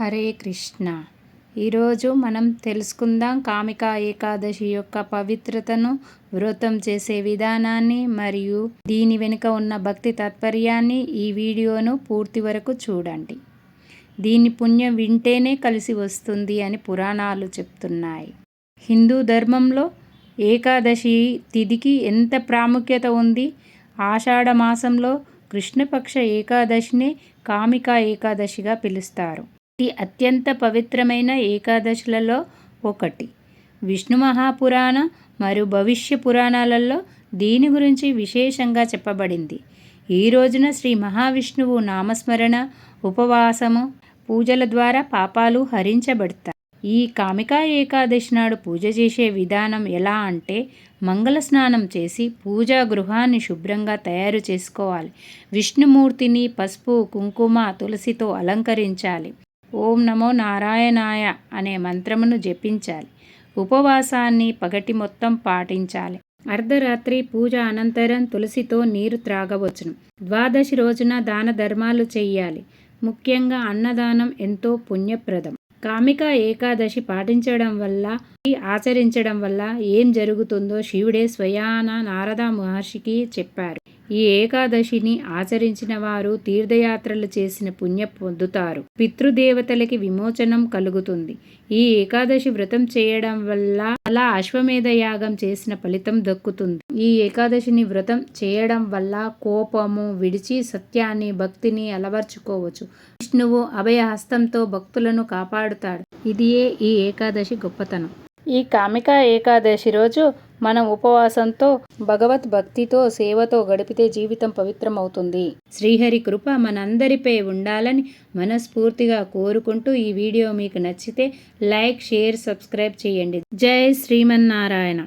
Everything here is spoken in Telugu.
హరే కృష్ణ. ఈరోజు మనం తెలుసుకుందాం కామిక ఏకాదశి యొక్క పవిత్రతను వ్రతం చేసే విధానాన్ని మరియు దీని వెనుక ఉన్న భక్తి తాత్పర్యాన్ని ఈ వీడియోను పూర్తి వరకు చూడండి. దీని పుణ్యం వింటేనే కలిసి వస్తుంది అని పురాణాలు చెప్తున్నాయి. హిందూ ధర్మంలో ఏకాదశి తిథికి ఎంత ప్రాముఖ్యత ఉంది? ఆషాఢ మాసంలో కృష్ణపక్ష ఏకాదశిని కామిక ఏకాదశిగా పిలుస్తారు. అత్యంత పవిత్రమైన ఏకాదశులలో ఒకటి. విష్ణు మహాపురాణ మరియు భవిష్య పురాణాలలో దీని గురించి విశేషంగా చెప్పబడింది. ఈ రోజున శ్రీ మహావిష్ణువు నామస్మరణ ఉపవాసము పూజల ద్వారా పాపాలు హరించబడతాయి. ఈ కామికా ఏకాదశి నాడు పూజ చేసే విధానం ఎలా అంటే మంగళ స్నానం చేసి పూజా గృహాన్ని శుభ్రంగా తయారు చేసుకోవాలి. విష్ణుమూర్తిని పసుపు కుంకుమ తులసితో అలంకరించాలి. ఓం నమో నారాయణాయ అనే మంత్రమును జపించాలి. ఉపవాసాన్ని పగటి మొత్తం పాటించాలి. అర్ధరాత్రి పూజ అనంతరం తులసితో నీరు త్రాగవచ్చును. ద్వాదశి రోజున దాన ధర్మాలు చెయ్యాలి. ముఖ్యంగా అన్నదానం ఎంతో పుణ్యప్రదం. కామిక ఏకాదశి పాటించడం వల్ల ఆచరించడం వల్ల ఏం జరుగుతుందో శివుడే స్వయాన నారద మహర్షికి చెప్పారు. ఈ ఏకాదశిని ఆచరించిన వారు తీర్థయాత్రలు చేసిన పుణ్య పొందుతారు. పితృదేవతలకి విమోచనం కలుగుతుంది. ఈ ఏకాదశి వ్రతం చేయడం వల్ల అలా అశ్వమేధ యాగం చేసిన ఫలితం దక్కుతుంది. ఈ ఏకాదశిని వ్రతం చేయడం వల్ల కోపము విడిచి సత్యాన్ని భక్తిని అలవర్చుకోవచ్చు. విష్ణువు అభయహస్తంతో భక్తులను కాపాడుతాడు. ఇదియే ఈ ఏకాదశి గొప్పతనం. ఈ కామిక ఏకాదశి రోజు మనం ఉపవాసంతో భగవత్ భక్తితో సేవతో గడిపితే జీవితం పవిత్రమవుతుంది. శ్రీహరి కృప మనందరిపై ఉండాలని మనస్ఫూర్తిగా కోరుకుంటూ ఈ వీడియో మీకు నచ్చితే లైక్ షేర్ సబ్స్క్రైబ్ చేయండి. జై శ్రీమన్నారాయణ.